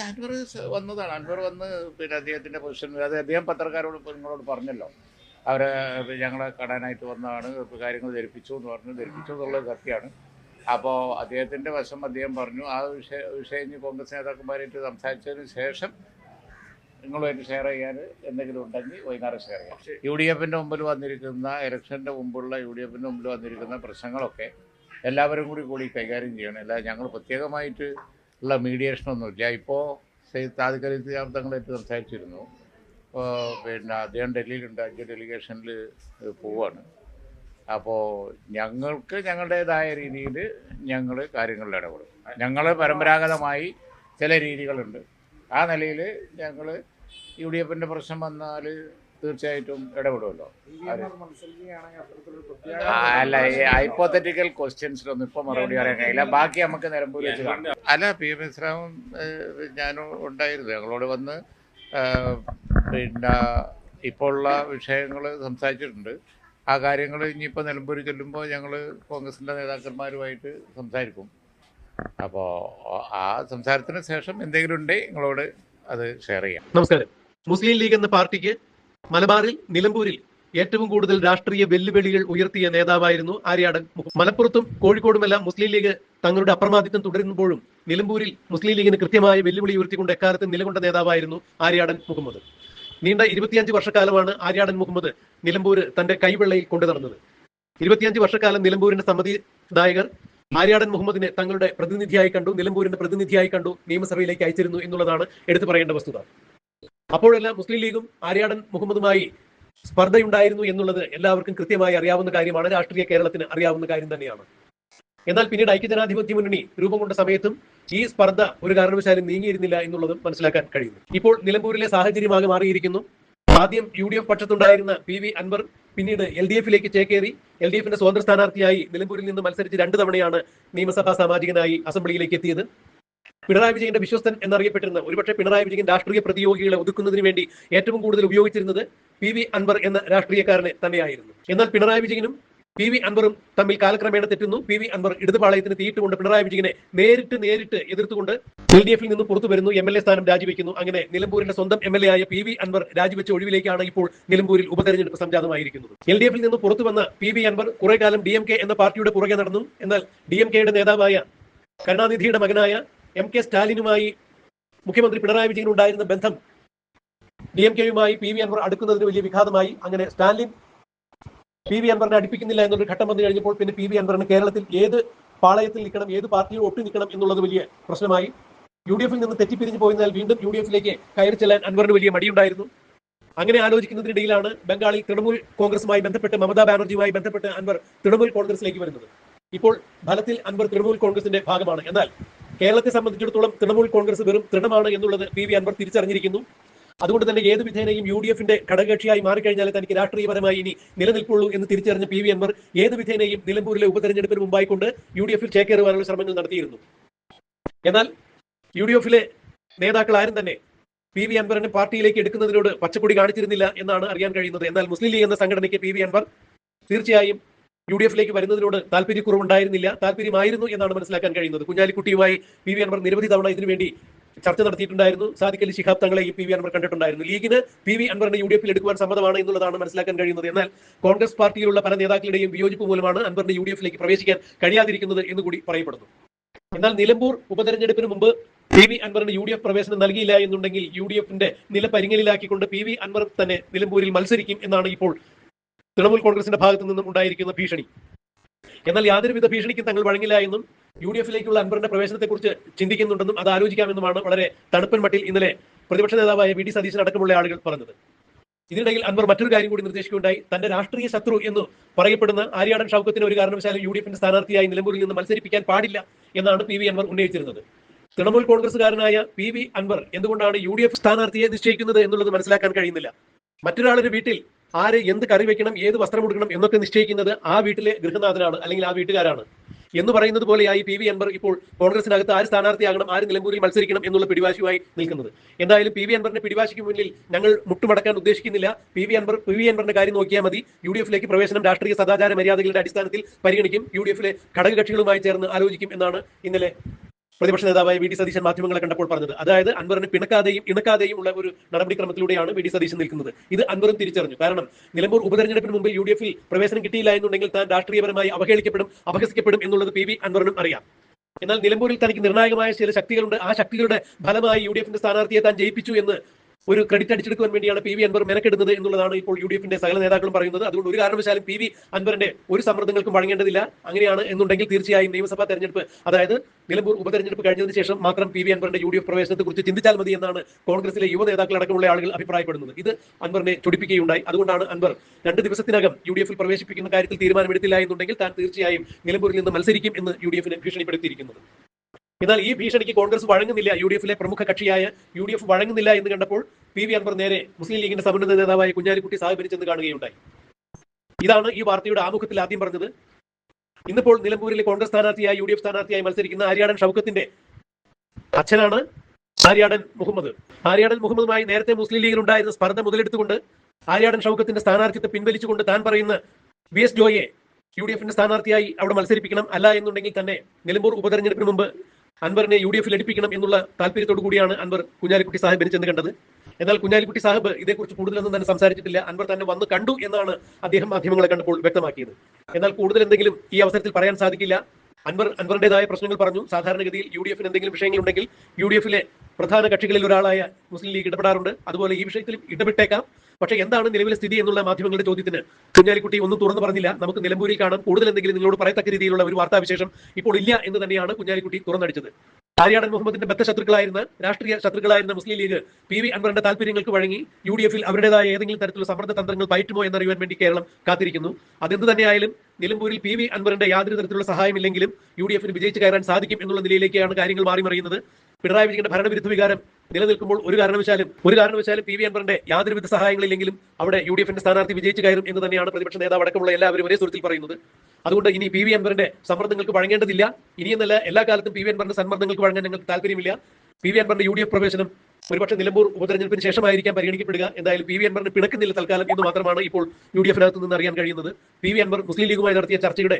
അൻവർ വന്നതാണ്. അൻവർ വന്ന് പിന്നെ അദ്ദേഹത്തിന്റെ പൊസിഷൻ അത് അദ്ദേഹം പത്രക്കാരോട് നിങ്ങളോട് പറഞ്ഞല്ലോ. അവരെ ഞങ്ങളെ കാണാനായിട്ട് വന്നതാണ് കാര്യങ്ങൾ ധരിപ്പിച്ചു എന്ന് പറഞ്ഞു. ധരിപ്പിച്ചു എന്നുള്ളത് സത്യമാണ്. അപ്പോൾ അദ്ദേഹത്തിന്റെ വശം അദ്ദേഹം പറഞ്ഞു. ആ വിഷയ വിഷയം കോൺഗ്രസ് നേതാക്കന്മാരായിട്ട് സംസാരിച്ചതിന് ശേഷം നിങ്ങളുമായിട്ട് ഷെയർ ചെയ്യാൻ എന്തെങ്കിലും ഉണ്ടെങ്കിൽ വൈകുന്നേരം ഷെയർ ചെയ്യാം. യു ഡി എഫിന്റെ മുമ്പിൽ വന്നിരിക്കുന്ന ഇലക്ഷന്റെ മുമ്പുള്ള യു ഡി എഫിന്റെ മുമ്പിൽ വന്നിരിക്കുന്ന പ്രശ്നങ്ങളൊക്കെ എല്ലാവരും കൂടി കൂടി കൈകാര്യം ചെയ്യണം. അല്ല ഞങ്ങൾ പ്രത്യേകമായിട്ട് ഉള്ള മീഡിയേഷനൊന്നുമില്ല ഇപ്പോൾ താൽക്കാലിക തങ്ങളായിട്ട് സംസാരിച്ചിരുന്നു. ഇപ്പോൾ പിന്നെ അദ്ദേഹം ഡൽഹിയിലുണ്ട്. അഞ്ച് ഡെലിഗേഷനിൽ പോവാണ്. അപ്പോൾ ഞങ്ങൾക്ക് ഞങ്ങളുടേതായ രീതിയിൽ ഞങ്ങൾ കാര്യങ്ങളിൽ ഇടപെടും. ഞങ്ങൾ പരമ്പരാഗതമായി ചില രീതികളുണ്ട്. ആ നിലയിൽ ഞങ്ങൾ യു ഡി എഫിന്റെ പ്രശ്നം വന്നാൽ തീർച്ചയായിട്ടും ഇടപെടുമല്ലോ. അല്ല ഈ ഹൈപ്പോത്തറ്റിക്കൽ ക്വസ്റ്റ്യൻസിലൊന്നും ഇപ്പൊ മറുപടി പറയാൻ കഴിയില്ല. ബാക്കി നമുക്ക് നിലമ്പൂർ വെച്ച് കാണാം. അല്ല പി എം ഇസ്ലാമും ഞാനും ഉണ്ടായിരുന്നു. ഞങ്ങളോട് വന്ന് പിന്നെ ഇപ്പോൾ ഉള്ള വിഷയങ്ങൾ സംസാരിച്ചിട്ടുണ്ട്. ആ കാര്യങ്ങൾ ഇനിയിപ്പോൾ നിലമ്പൂർ ചെല്ലുമ്പോൾ ഞങ്ങൾ കോൺഗ്രസിന്റെ നേതാക്കന്മാരുമായിട്ട് സംസാരിക്കും. അപ്പോൾ ആ സംസാരത്തിന് ശേഷം എന്തെങ്കിലും ഉണ്ടെങ്കിൽ നിങ്ങളോട് അത് ഷെയർ ചെയ്യാം. നമസ്കാരം. മുസ്ലിം ലീഗ് എന്ന പാർട്ടിക്ക് മലബാറിൽ നിലമ്പൂരിൽ ഏറ്റവും കൂടുതൽ രാഷ്ട്രീയ വെല്ലുവിളികൾ ഉയർത്തിയ നേതാവായിരുന്നു ആര്യാടൻ മലപ്പുറത്തും കോഴിക്കോടുമെല്ലാം മുസ്ലിം ലീഗ് തങ്ങളുടെ അപ്രമാദിത്വം തുടരുമ്പോഴും നിലമ്പൂരിൽ മുസ്ലിം ലീഗിന് കൃത്യമായ വെല്ലുവിളി ഉയർത്തിക്കൊണ്ട് എക്കാലത്ത് നിലകൊണ്ട നേതാവായിരുന്നു ആര്യാടൻ മുഹമ്മദ്. നീണ്ട ഇരുപത്തിയഞ്ച് വർഷക്കാലമാണ് ആര്യാടൻ മുഹമ്മദ് നിലമ്പൂർ തന്റെ കൈവെള്ളയിൽ കൊണ്ടു നടന്നത്. ഇരുപത്തിയഞ്ച് വർഷക്കാലം നിലമ്പൂരിന്റെ സമ്മതിദായകർ ആര്യാടൻ മുഹമ്മദിനെ തങ്ങളുടെ പ്രതിനിധിയായി കണ്ടു നിലമ്പൂരിന്റെ പ്രതിനിധിയായി കണ്ടു നിയമസഭയിലേക്ക് അയച്ചിരുന്നു എന്നുള്ളതാണ് എടുത്തു പറയേണ്ട വസ്തുത. അപ്പോഴെല്ലാം മുസ്ലിം ലീഗും ആര്യാടൻ മുഹമ്മദുമായി സ്പർദ്ധയുണ്ടായിരുന്നു എന്നുള്ളത് എല്ലാവർക്കും കൃത്യമായി അറിയാവുന്ന കാര്യമാണ്. രാഷ്ട്രീയ കേരളത്തിന് അറിയാവുന്ന കാര്യം തന്നെയാണ്. എന്നാൽ പിന്നീട് ഐക്യജനാധിപത്യ മുന്നണി രൂപം കൊണ്ട സമയത്തും ഈ സ്പർദ്ധ ഒരു കാരണവശാലും നീങ്ങിയിരുന്നില്ല എന്നുള്ളതും മനസ്സിലാക്കാൻ കഴിയുന്നു. ഇപ്പോൾ നിലമ്പൂരിലെ സാഹചര്യമാകെ മാറിയിരിക്കുന്നു. ആദ്യം യു ഡി എഫ് പക്ഷത്തുണ്ടായിരുന്ന പി വി അൻവർ പിന്നീട് എൽ ഡി എഫിലേക്ക് ചേക്കേറി. എൽ ഡി എഫിന്റെ സ്വതന്ത്ര സ്ഥാനാർത്ഥിയായി നിലമ്പൂരിൽ നിന്ന് മത്സരിച്ച് രണ്ട് തവണയാണ് നിയമസഭാ സാമാജികനായി അസംബ്ലിയിലേക്ക് എത്തിയത്. പിണറായി വിജയന്റെ വിശ്വസ്തൻ എന്നറിയപ്പെട്ടിരുന്ന ഒരുപക്ഷെ പിണറായി വിജയൻ രാഷ്ട്രീയ പ്രതിയോഗികളെ ഒതുക്കുന്നതിന് വേണ്ടി ഏറ്റവും കൂടുതൽ ഉപയോഗിച്ചിരുന്നത് പി വി അൻവർ എന്ന രാഷ്ട്രീയക്കാരനെ തന്നെയായിരുന്നു. എന്നാൽ പിണറായി വിജയനും പി വി അൻവറും തമ്മിൽ കാലക്രമേണ തെറ്റുന്നു. പി വി അൻവർ ഇടതുപാളയത്തിന് തീയിട്ടുകൊണ്ട് പിണറായി വിജയനെ നേരിട്ട് നേരിട്ട് എതിർത്തുകൊണ്ട് എൽ ഡി എഫിൽ നിന്ന് പുറത്തു വരുന്നു. എം എൽ എ സ്ഥാനം രാജിവെക്കുന്നു. അങ്ങനെ നിലമ്പൂരിന്റെ സ്വന്തം എം എൽ എ ആയ പി വി അൻവർ രാജിവെച്ച ഒഴിവിലേക്കാണ് ഇപ്പോൾ നിലമ്പൂരിൽ ഉപതെരഞ്ഞെടുപ്പ് സംജാതമായിരിക്കുന്നത്. എൽ ഡി എഫിൽ നിന്ന് പുറത്തു വന്ന പി വി അൻവർ കുറെ കാലം ഡി എം കെ എന്ന പാർട്ടിയുടെ പുറകെ നടന്നു. എന്നാൽ ഡി എം കെയുടെ നേതാവായ കരുണാനിധിയുടെ മകനായ എം കെ സ്റ്റാലിനുമായി മുഖ്യമന്ത്രി പിണറായി വിജയൻ ഉണ്ടായിരുന്ന ബന്ധം ഡി എം കെയുമായി പി വി അൻവർ അടുക്കുന്നതിന് വലിയ വിഘാതമായി. അങ്ങനെ സ്റ്റാലിൻ പി വി അൻവറിനെ അടുപ്പിക്കുന്നില്ല എന്നൊരു ഘട്ടം വന്നു കഴിഞ്ഞപ്പോൾ പിന്നെ പി വി അൻവറിന് കേരളത്തിൽ ഏത് പാളയത്തിൽ നിൽക്കണം ഏത് പാർട്ടിയിൽ ഒട്ടി നിൽക്കണം എന്നുള്ളത് വലിയ പ്രശ്നമായി. യു ഡി എഫിൽ നിന്ന് തെറ്റിപ്പിരിഞ്ഞു പോയതിനാൽ വീണ്ടും യു ഡി എഫിലേക്ക് കയറി ചെല്ലാൻ അൻവറിന് വലിയ മടിയുണ്ടായിരുന്നു. അങ്ങനെ ആലോചിക്കുന്നതിനിടയിലാണ് ബംഗാളിൽ തൃണമൂൽ കോൺഗ്രസുമായി ബന്ധപ്പെട്ട് മമതാ ബാനർജിയുമായി ബന്ധപ്പെട്ട് അൻവർ തൃണമൂൽ കോൺഗ്രസിലേക്ക് വരുന്നത്. ഇപ്പോൾ ഫലത്തിൽ അൻവർ തൃണമൂൽ കോൺഗ്രസിന്റെ ഭാഗമാണ്. എന്നാൽ കേരളത്തെ സംബന്ധിച്ചിടത്തോളം തൃണമൂൽ കോൺഗ്രസ് വെറും തൃണമാണ് എന്നുള്ളത് പി വി അൻവർ തിരിച്ചറിഞ്ഞിരിക്കുന്നു. അതുകൊണ്ട് തന്നെ ഏത് വിധേനയും യു ഡി എഫിന്റെ ഘടകകക്ഷിയായി മാറിക്കഴിഞ്ഞാൽ തനിക്ക് രാഷ്ട്രീയപരമായി ഇനി നിലനിൽക്കുള്ളൂ എന്ന് തിരിച്ചറിഞ്ഞ പി വി അൻവർ ഏത് വിധേനയും നിലമ്പൂരിലെ ഉപതെരഞ്ഞെടുപ്പിന് മുമ്പായി കൊണ്ട് യു ഡി എഫിൽ ചേക്കേറുവാനുള്ള ശ്രമങ്ങൾ നടത്തിയിരുന്നു. എന്നാൽ യു ഡി എഫിലെ നേതാക്കൾ ആരും തന്നെ പി വി അൻവറിനെ പാർട്ടിയിലേക്ക് എടുക്കുന്നതിനോട് പച്ചക്കൊടി കാണിച്ചിരുന്നില്ല എന്നാണ് അറിയാൻ കഴിയുന്നത്. എന്നാൽ മുസ്ലിം ലീഗ് എന്ന സംഘടനയ്ക്ക് പി വി അൻവർ തീർച്ചയായും യു ഡി എഫിലേക്ക് വരുന്നതിനോട് താല്പര്യക്കുറവുണ്ടായിരുന്നില്ല. താല്പര്യമായിരുന്നു എന്നാണ് മനസ്സിലാക്കാൻ കഴിയുന്നത്. കുഞ്ഞാലിക്കുട്ടിയുമായി പി വി അൻവർ നിരവധി തവണ ഇതിനുവേണ്ടി ചർച്ച നടത്തിയിട്ടുണ്ടായിരുന്നു. സാദിഖ് ശിഹാബ് തങ്ങളെ ഈ പി വി അൻവർ കണ്ടിട്ടുണ്ടായിരുന്നു. ലീഗിന് പി വി അൻവറിനെ യു ഡി എഫിൽ എടുക്കുവാൻ സമ്മതമാണ് എന്നുള്ളതാണ് മനസ്സിലാക്കാൻ കഴിയുന്നത്. എന്നാൽ കോൺഗ്രസ് പാർട്ടിയിലുള്ള പല നേതാക്കളുടെയും വിയോജിപ്പ് മൂലമാണ് അൻവറിന് യു ഡി എഫിലേക്ക് പ്രവേശിക്കാൻ കഴിയാതിരിക്കുന്നത് എന്ന് കൂടി പറയപ്പെടുന്നു. എന്നാൽ നിലമ്പൂർ ഉപതെരഞ്ഞെടുപ്പിന് മുമ്പ് പി വി അൻവറിന് യു ഡി എഫ് പ്രവേശനം നൽകിയില്ല എന്നുണ്ടെങ്കിൽ യു ഡി എഫിന്റെ നില പരിങ്ങലിലാക്കിക്കൊണ്ട് പി വി അൻവർ തന്നെ നിലമ്പൂരിൽ മത്സരിക്കും എന്നാണ് ഇപ്പോൾ തൃണമൂൽ കോൺഗ്രസിന്റെ ഭാഗത്തു നിന്നും ഉണ്ടായിരിക്കുന്ന ഭീഷണി. എന്നാൽ യാതൊരുവിധ ഭീഷണിക്കും തങ്ങൾ വഴങ്ങില്ല എന്നും യു ഡി എഫിലേക്കുള്ള അൻവറിന്റെ പ്രവേശനത്തെക്കുറിച്ച് ചിന്തിക്കുന്നുണ്ടെന്നും അത് ആലോചിക്കാമെന്നുമാണ് വളരെ തണുപ്പൻ മട്ടിൽ ഇന്നലെ പ്രതിപക്ഷ നേതാവായ വി ഡി സതീശൻ അടക്കമുള്ള ആളുകൾ പറഞ്ഞത്. ഇതിനിടയിൽ അൻവർ മറ്റൊരു കാര്യം കൂടി നിർദ്ദേശിക്കുകയുണ്ടായി. തന്റെ രാഷ്ട്രീയ ശത്രു എന്ന് പറയപ്പെടുന്ന ആര്യാടൻ ഷൗക്കത്തിന് ഒരു കാരണവശാലും യു ഡി എഫിന്റെ സ്ഥാനാർത്ഥിയായി നിലമ്പൂരിൽ നിന്ന് മത്സരിപ്പിക്കാൻ പാടില്ല എന്നാണ് പി വി അൻവർ ഉന്നയിച്ചിരുന്നത്. തൃണമൂൽ കോൺഗ്രസുകാരനായ പി വി അൻവർ എന്തുകൊണ്ടാണ് യു ഡി എഫ് സ്ഥാനാർത്ഥിയെ നിശ്ചയിക്കുന്നത് എന്നുള്ളത് മനസ്സിലാക്കാൻ കഴിയുന്നില്ല. മറ്റൊരാളൊരു വീട്ടിൽ ആര് എന്ത് കറി വെക്കണം ഏത് വസ്ത്രം ഉടുക്കണം എന്നൊക്കെ നിശ്ചയിക്കുന്നത് ആ വീട്ടിലെ ഗൃഹനാഥനാണ് അല്ലെങ്കിൽ ആ വീട്ടുകാരാണ്. എന്ന് പറയുന്നത് പോലെയായി പി വി അൻവർ ഇപ്പോൾ കോൺഗ്രസിനകത്ത് ആര് സ്ഥാനാർത്ഥിയാകണം ആര് നിലമ്പൂരിൽ മത്സരിക്കണം എന്നുള്ള പിടിവാശിയുമായി നിൽക്കുന്നത്. എന്തായാലും പി വി അൻവറിന്റെ പിടിവാശിക്ക് മുന്നിൽ ഞങ്ങൾ മുട്ടുമടക്കാൻ ഉദ്ദേശിക്കുന്നില്ല. P V Anvar P V അൻവറിന്റെ കാര്യം നോക്കിയാൽ മതി. യു ഡി എഫിലേക്ക് പ്രവേശനം രാഷ്ട്രീയ സദാചാര മര്യാദകളുടെ അടിസ്ഥാനത്തിൽ പരിഗണിക്കും. യു ഡി എഫിലെ ഘടകകക്ഷികളുമായി ചേർന്ന് ആലോചിക്കും എന്നാണ് ഇന്നലെ പ്രതിപക്ഷ നേതാവായ വി ഡി സതീശൻ മാധ്യമങ്ങളെ കണ്ടപ്പോൾ പറഞ്ഞത്. അതായത് അൻവറിന് പിണക്കാതെയും ഇണക്കാതെയും ഉള്ള ഒരു നടപടിക്രമത്തിലൂടെയാണ് വി ഡി സതീശൻ നിൽക്കുന്നത്. ഇത് അൻവറും തിരിച്ചറിഞ്ഞു. കാരണം നിലമ്പൂർ ഉപതെരഞ്ഞെടുപ്പിന് മുമ്പ് യു ഡി എഫിൽ പ്രവേശനം കിട്ടിയില്ല എന്നുണ്ടെങ്കിൽ താൻ രാഷ്ട്രീയപരമായി അവഹേളിക്കപ്പെടും അപഹസിക്കപ്പെടും എന്നുള്ളത് പി വി അൻവറിനും അറിയാം. എന്നാൽ നിലമ്പൂരിൽ തനിക്ക് നിർണായകമായ ചില ശക്തികളുണ്ട്. ആ ശക്തികളുടെ ഫലമായി യു ഡി എഫിന്റെ സ്ഥാനാർത്ഥിയെ താൻ ജയിപ്പിച്ചു എന്ന് ഒരു ക്രെഡിറ്റ് അടിച്ചെടുക്കാൻ വേണ്ടിയാണ് പി വി അൻവർ മെനക്കെടുന്നത് എന്നുള്ളതാണ് ഇപ്പോൾ യു ഡി എഫിന്റെ സകല നേതാക്കളും പറയുന്നത്. അതുകൊണ്ട് ഒരു കാരണവശാലും പി വി അൻവറിന്റെ ഒരു സമ്മർദ്ദങ്ങൾക്കും വഴങ്ങേണ്ടതില്ല. അങ്ങനെയാണ് എന്നുണ്ടെങ്കിൽ തീർച്ചയായും നിയമസഭാ തെരഞ്ഞെടുപ്പ് അതായത് നിലമ്പൂർ ഉപതെരഞ്ഞെടുപ്പ് കഴിഞ്ഞതിന് ശേഷം മാത്രം പി വി അൻവറിന്റെ യു ഡി എഫ് പ്രവേശനത്തെ കുറിച്ച് ചിന്തിച്ചാൽ മതി എന്നാണ് കോൺഗ്രസിലെ യുവ നേതാക്കളടക്കമുള്ള ആളുകൾ അഭിപ്രായപ്പെടുന്നത്. ഇത് അൻവറിനെ ചൊടിപ്പിക്കുകയുണ്ടായി. അതുകൊണ്ടാണ് അൻവർ രണ്ട് ദിവസത്തിനകം യു ഡി എഫിൽ പ്രവേശിപ്പിക്കുന്ന കാര്യത്തിൽ തീരുമാനമെടുത്തില്ല എന്നുണ്ടെങ്കിൽ താൻ തീർച്ചയായും നിലമ്പൂരിൽ നിന്ന് മത്സരിക്കും എന്ന് യു ഡി എഫിനെ ഭീഷണിപ്പെടുത്തിയിരിക്കുന്നത്. എന്നാൽ ഈ ഭീഷണിക്ക് കോൺഗ്രസ് വഴങ്ങുന്നില്ല. യു ഡി എഫിലെ പ്രമുഖ കക്ഷിയായ യു ഡി എഫ് വഴങ്ങുന്നില്ല എന്ന് കണ്ടപ്പോൾ പി വി അൻവർ നേരെ മുസ്ലിം ലീഗിന്റെ സമന്വയ നേതാവായ കുഞ്ഞാലിക്കുട്ടി സാഹിബിനെ ചെന്ന് കാണുകയുണ്ടായി. ഇതാണ് ഈ വാർത്തയുടെ ആമുഖത്തിൽ ആദ്യം പറഞ്ഞത്. ഇന്നിപ്പോൾ നിലമ്പൂരിലെ കോൺഗ്രസ് സ്ഥാനാർത്ഥിയായി യു ഡി എഫ് സ്ഥാനാർത്ഥിയായി മത്സരിക്കുന്ന ആര്യാടൻ ഷൗക്കത്തിന്റെ അച്ഛനാണ് ആര്യാടൻ മുഹമ്മദ്. ആര്യാടൻ മുഹമ്മദുമായി നേരത്തെ മുസ്ലിം ലീഗിൽ ഉണ്ടായിരുന്ന സ്പർദ്ധ മുതലെടുത്തുകൊണ്ട് ആര്യാടൻ ഷൗക്കത്തിന്റെ സ്ഥാനാർത്ഥിത്വം പിൻവലിച്ചുകൊണ്ട് താൻ പറയുന്ന വി എസ് ജോയെ യു ഡി എഫിന്റെ സ്ഥാനാർത്ഥിയായി അവിടെ മത്സരിപ്പിക്കണം അല്ല എന്നുണ്ടെങ്കിൽ തന്നെ നിലമ്പൂർ ഉപതെരഞ്ഞെടുപ്പിന് മുമ്പ് അൻവറിനെ യു ഡി എഫിൽ എടുപ്പിക്കണം എന്നുള്ള താല്പര്യത്തോടു കൂടിയാണ് അൻവർ കുഞ്ഞാലിക്കുട്ടി സാഹിബിനെ ചെന്ന് കണ്ടത്. എന്നാൽ കുഞ്ഞാലിക്കുട്ടി സാഹിബ് ഇതേക്കുറിച്ച് കൂടുതലൊന്നും തന്നെ സംസാരിച്ചിട്ടില്ല. അൻവർ തന്നെ വന്ന് കണ്ടു എന്നാണ് അദ്ദേഹം മാധ്യമങ്ങളെ കണ്ടപ്പോൾ വ്യക്തമാക്കിയത്. എന്നാൽ കൂടുതൽ എന്തെങ്കിലും ഈ അവസരത്തിൽ പറയാൻ സാധിക്കില്ല. അൻവർ അൻവറിന്റേതായ പ്രശ്നങ്ങൾ പറഞ്ഞു. സാധാരണഗതിയിൽ യു ഡി എഫിന് എന്തെങ്കിലും വിഷയങ്ങളുണ്ടെങ്കിൽ യു ഡി എഫിലെ പ്രധാന കക്ഷികളിൽ ഒരാളായ മുസ്ലിം ലീഗ് ഇടപെടാറുണ്ട്. അതുപോലെ ഈ വിഷയത്തിലും ഇടപെട്ടേക്കാം. പക്ഷേ എന്താണ് നിലവിലെ സ്ഥിതി എന്നുള്ള മാധ്യമങ്ങളുടെ ചോദ്യത്തിന് കുഞ്ഞാലിക്കുട്ടി ഒന്നും തുറന്നു പറഞ്ഞില്ല. നമുക്ക് നിലമ്പൂരിൽ കാണാം. കൂടുതൽ എന്തെങ്കിലും നിങ്ങളോട് പറയത്തക്ക രീതിയിലുള്ള ഒരു വാർത്താവിശേഷം ഇപ്പോൾ ഇല്ല എന്ന് തന്നെയാണ് കുഞ്ഞാലിക്കുട്ടി തുറന്നടിച്ചത്. ആര്യാടൻ മുഹമ്മദിന്റെ ബദ്ധശത്രുക്കളായിരുന്ന രാഷ്ട്രീയ ശത്രുക്കളായിരുന്ന മുസ്ലിം ലീഗ് പി വി അൻവറിന്റെ താല്പര്യങ്ങൾക്ക് വഴങ്ങി യു ഡി എഫിൽ അവരുടേതായ ഏതെങ്കിലും തരത്തിലുള്ള സമ്മർദ്ദ തന്ത്രങ്ങൾ പയറ്റുമോ എന്നറിയാൻ വേണ്ടി കേരളം കാത്തിരിക്കുന്നു. അതെന്ത് തന്നെയായാലും നിലമ്പൂരിൽ പി വി അൻവറിന്റെ യാതൊരു തരത്തിലുള്ള സഹായമില്ലെങ്കിലും യു ഡി എഫിന് വിജയിച്ച് കയറാൻ സാധിക്കും എന്നുള്ള നിലയിലേക്കാണ് കാര്യങ്ങൾ മാറി മറിയുന്നത് പിണറായി വിജയന്റെ ഭരണവിരുദ്ധ വികാരം നിലനിൽക്കുമ്പോൾ ഒരു കാരണവശാലും ഒരു കാരണവശാലും പി വി അൻവറിന്റെ യാതൊരുവിധ സഹായങ്ങളില്ലെങ്കിലും അവിടെ യു ഡി എഫിന്റെ സ്ഥാനാർത്ഥി വിജയിച്ച് കയറും എന്ന് തന്നെയാണ് പ്രതിപക്ഷ നേതാവ് അടക്കമുള്ള എല്ലാവരും ഒരേ സ്വരത്തിൽ പറയുന്നത്. അതുകൊണ്ട് ഇനി പി വി അൻവറിന്റെ സമ്മർദ്ദങ്ങൾക്ക് വഴങ്ങേണ്ടതില്ല. ഇനിയെന്നല്ല എല്ലാ കാലത്തും പി വി അൻവറിന്റെ സമ്മർദ്ദങ്ങൾക്ക് വഴങ്ങാൻ ഞങ്ങൾക്ക് താല്പര്യമില്ല. പി വി അൻവറിന്റെ യു ഡി എഫ് പ്രവേശനം ഒരുപക്ഷെ നിലമ്പൂർ ഉപതെരഞ്ഞെടുപ്പിന് ശേഷമായിരിക്കാം പരിഗണിക്കപ്പെടുക. എന്തായാലും പി വി അൻവറിന് പിണക്കുന്നില്ല തൽക്കാലം എന്ന് മാത്രമാണ് ഇപ്പോൾ യു ഡി എഫിനകത്ത് നിന്ന് അറിയാൻ കഴിയുന്നത്. പി വി അൻവർ മുസ്ലിം ലീഗുമായി നടത്തിയ ചർച്ചയുടെ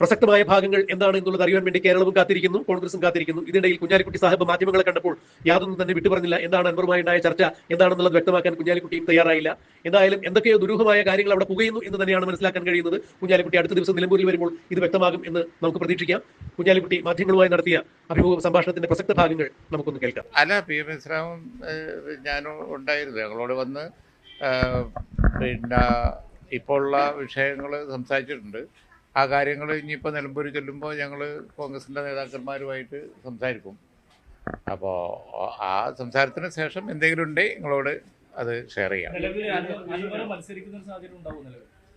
പ്രസക്തമായ ഭാഗങ്ങൾ എന്താണ് എന്നുള്ളത് അറിയാൻ വേണ്ടി കേരളവും കാത്തിരിക്കുന്നു കോൺഗ്രസും കാത്തിരിക്കുന്നു. ഇതിനിടയിൽ കുഞ്ഞാലിക്കുട്ടി സാഹിബ് മാധ്യമങ്ങളെ കണ്ടപ്പോൾ യാതൊന്നും തന്നെ വിട്ടുപറഞ്ഞില്ല എന്താണ് അൻവറുമായി ഉണ്ടായ ചർച്ച? എന്താണെന്നുള്ളത് വ്യക്തമാക്കാൻ കുഞ്ഞാലിക്കുട്ടിയും തയ്യാറായില്ല. എന്തായാലും എന്തൊക്കെയോ ദുരൂഹമായ കാര്യങ്ങൾ അവിടെ പുകയുന്നു എന്ന് തന്നെയാണ് മനസ്സിലാക്കാൻ കഴിയുന്നത്. കുഞ്ഞാലിക്കുട്ടി അടുത്ത ദിവസം നിലമ്പൂരിൽ വരുമ്പോൾ ഇത് വ്യക്തമാകും എന്ന് നമുക്ക് പ്രതീക്ഷിക്കാം. കുഞ്ഞാലിക്കുട്ടി മാധ്യമങ്ങളുമായി നടത്തിയ അഭിമുഖ സംഭാഷണത്തിന്റെ പ്രസക്ത ഭാഗങ്ങൾ നമുക്കൊന്ന് കേൾക്കാം. അല്ല പി എം ഇസ്ലാമും ഞാനും ഞങ്ങളോട് വന്ന് പിന്നെ ഇപ്പോഴുള്ള വിഷയങ്ങൾ സംസാരിച്ചിട്ടുണ്ട്. ആ കാര്യങ്ങൾ ഇനിയിപ്പോൾ നിലമ്പൂർ ചെല്ലുമ്പോൾ ഞങ്ങൾ കോൺഗ്രസിന്റെ നേതാക്കന്മാരുമായിട്ട് സംസാരിക്കും. അപ്പോൾ ആ സംസാരത്തിന് ശേഷം എന്തെങ്കിലും ഉണ്ടെങ്കിൽ നിങ്ങളോട് അത് ഷെയർ ചെയ്യാം.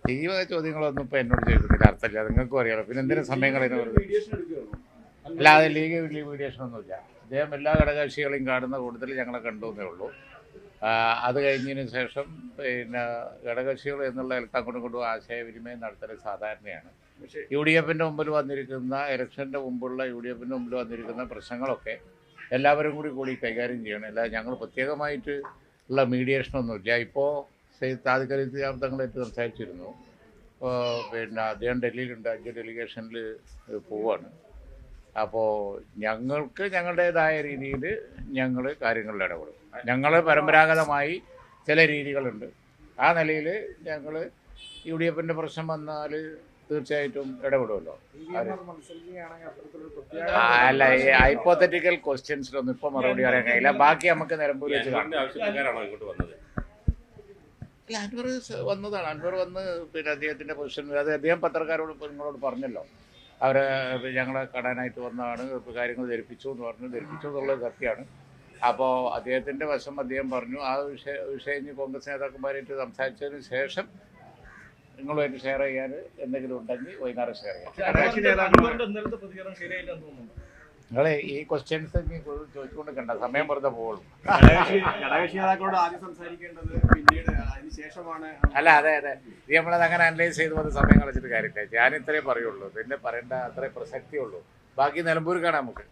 ഈ വക ചോദ്യങ്ങളൊന്നും ഇപ്പോൾ എന്നോട് ചോദിക്കുന്നില്ല അർത്ഥമില്ല. നിങ്ങൾക്കും അറിയാലോ. പിന്നെ എന്തിനും സമയം കളയുന്നത്? അല്ലാതെ ലീഗ് ലീഗ് മീഡിയേഷൻ ഒന്നുമില്ല. അദ്ദേഹം എല്ലാ ഘടകകക്ഷികളെയും കാണുന്ന കൂടുതൽ ഞങ്ങളെ കണ്ടു എന്നേ ഉള്ളൂ. അത് കഴിഞ്ഞതിന് ശേഷം പിന്നെ ഘടകകക്ഷികൾ എന്നുള്ള അങ്ങോട്ടും ഇങ്ങോട്ടും ആശയവിനിമയം നടത്തൽ സാധാരണയാണ്. യു ഡി എഫിന്റെ മുമ്പിൽ വന്നിരിക്കുന്ന ഇലക്ഷന്റെ മുമ്പുള്ള യു ഡി എഫിന്റെ മുമ്പിൽ വന്നിരിക്കുന്ന പ്രശ്നങ്ങളൊക്കെ എല്ലാവരും കൂടി കൂടി കൈകാര്യം ചെയ്യണം. അല്ല ഞങ്ങൾ പ്രത്യേകമായിട്ട് ഉള്ള മീഡിയേഷനൊന്നുമില്ല ഇപ്പോൾ താദിഖലി തങ്ങളായിട്ട് സംസാരിച്ചിരുന്നു. പിന്നെ അദ്ദേഹം ഡൽഹിയിലുണ്ട്. അഞ്ച് ഡെലിഗേഷനിൽ പോവാണ്. അപ്പോൾ ഞങ്ങൾക്ക് ഞങ്ങളുടേതായ രീതിയിൽ ഞങ്ങൾ കാര്യങ്ങളിൽ ഇടപെടും. ഞങ്ങൾ പരമ്പരാഗതമായി ചില രീതികളുണ്ട്. ആ നിലയിൽ ഞങ്ങൾ യു ഡി എഫിന്റെ പ്രശ്നം വന്നാൽ തീർച്ചയായിട്ടും ഇടപെടുമല്ലോ. അല്ല ഈ ഹൈപ്പോത്തറ്റിക്കൽ ക്വസ്റ്റ്യൻസിലൊന്നും ഇപ്പൊ മറുപടി പറയാൻ കഴിയില്ല. ബാക്കി നമുക്ക് നിലമ്പൂർ വെച്ച് കാണാം. അല്ല അൻവർ വന്നതാണ്. അൻവർ വന്ന് പിന്നെ അദ്ദേഹത്തിന്റെ പൊസിഷൻ അത് അദ്ദേഹം പത്രക്കാരോട് ഇപ്പൊ നിങ്ങളോട് പറഞ്ഞല്ലോ. അവരെ ഞങ്ങളെ കാണാനായിട്ട് വന്നതാണ് ഇപ്പൊ കാര്യങ്ങൾ ധരിപ്പിച്ചു എന്ന് പറഞ്ഞു. ധരിപ്പിച്ചു എന്നുള്ളത് സത്യമാണ്. അപ്പോൾ അദ്ദേഹത്തിന്റെ വശം അദ്ദേഹം പറഞ്ഞു. ആ വിഷയ വിഷയം കോൺഗ്രസ് നേതാക്കന്മാരായിട്ട് സംസാരിച്ചതിന് ശേഷം നിങ്ങളുമായിട്ട് ഷെയർ ചെയ്യാൻ എന്തെങ്കിലും ഉണ്ടെങ്കിൽ വൈകുന്നേരം ഷെയർ ചെയ്യാം. നിങ്ങളെ ഈ ക്വസ്റ്റ്യൻസ് ചോദിച്ചുകൊണ്ട് കണ്ട സമയം വെറുതെ പോകുള്ളൂ. അല്ല അതെ അതെ. ഇത് നമ്മളത് അങ്ങനെ അനലൈസ് ചെയ്ത് വന്ന് സമയം കളച്ചിട്ട് കാര്യമില്ല. ഞാൻ ഇത്രേ പറയുള്ളൂ. പിന്നെ പറയേണ്ട അത്രേ പ്രസക്തിയുള്ളൂ. ബാക്കി നിലമ്പൂർ കാണാം നമുക്ക്.